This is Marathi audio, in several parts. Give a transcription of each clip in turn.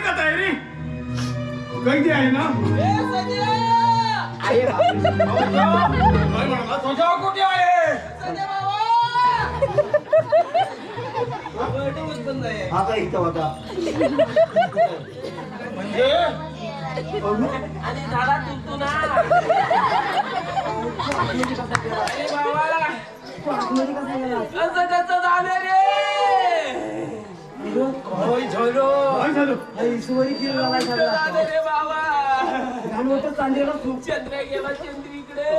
झाली का तयारी कैदी आहे ना? तुझ्या कुठे आहे? आता इथं होता. म्हणजे? आणि झाडा तुलतू ना असं कसं झालं रे? झालो. काय झालं ईश्वरी चांदीला खूप. चंद्र गेला चंद्रीकडे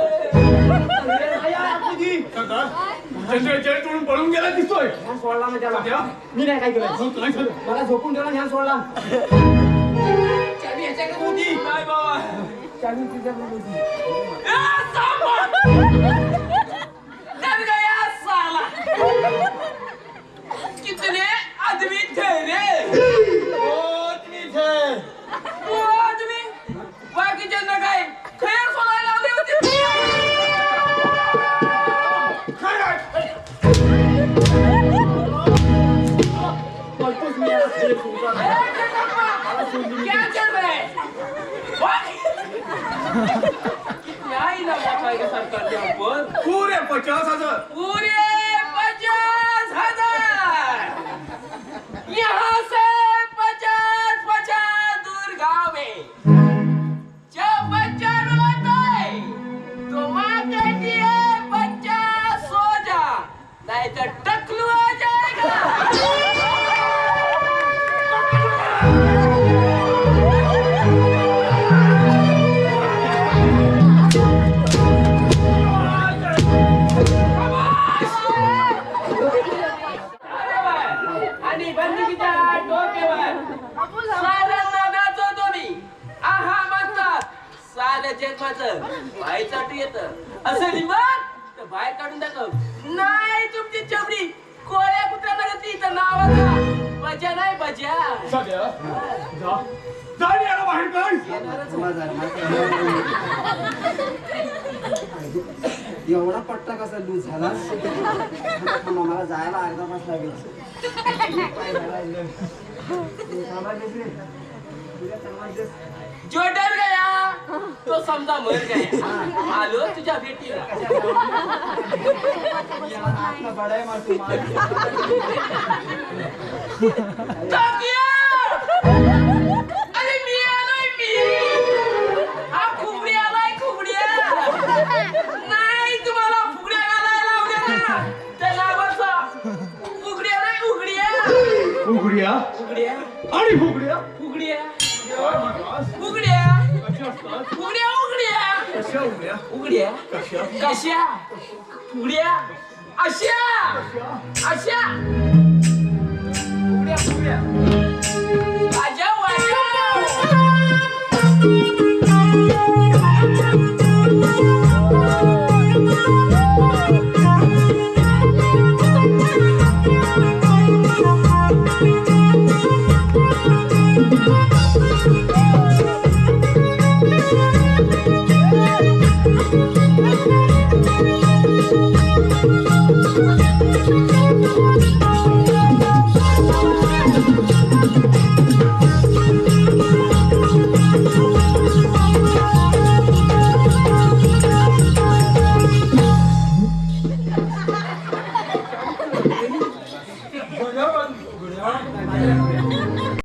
चंद्र तोडून पळून गेला दिसतोय. सोडला ना त्याला? मी नाही काय केलं. झालं? मला झोपून ठेवला ह्यान सोडला. चावी याच्याकडे होती. काय बाबा. चावी होती. क्या सरकार पुरे पचास हजार। पूरे! साऱ्या जन्माचं बायचाटू येत. असं निमत तर बाहेर काढून दाखव. नाही तुमची चमडी. कोळ्या कुत्र्याला होती तर नावाचा. बजा नाही बजा. सध्या. जा. जा रे याला बाहेर काढ. माझा आहे, माझा. एवढा पट्टा कसा लूज झाला? मला जायला अर्धा तास लागेल. काय तो समजा मर गया आलो तुझ्या भेटीला! अरे मी आलोय मी. हा खुबडी आलाय खुबड्या नाही तुम्हाला फुगड्या घालायला लावल्या ना. त्या नावाचा उघड्या नाही उघड्या उघड्या उघड्या आणि फुगड्या? उघड्या कशा असतात उघड्या उघड्या. कशा उघड्या? उघड्या कशा? कशा उघड्या? अशा? अशा? उघड्या उघड्या. वाजव वाजव you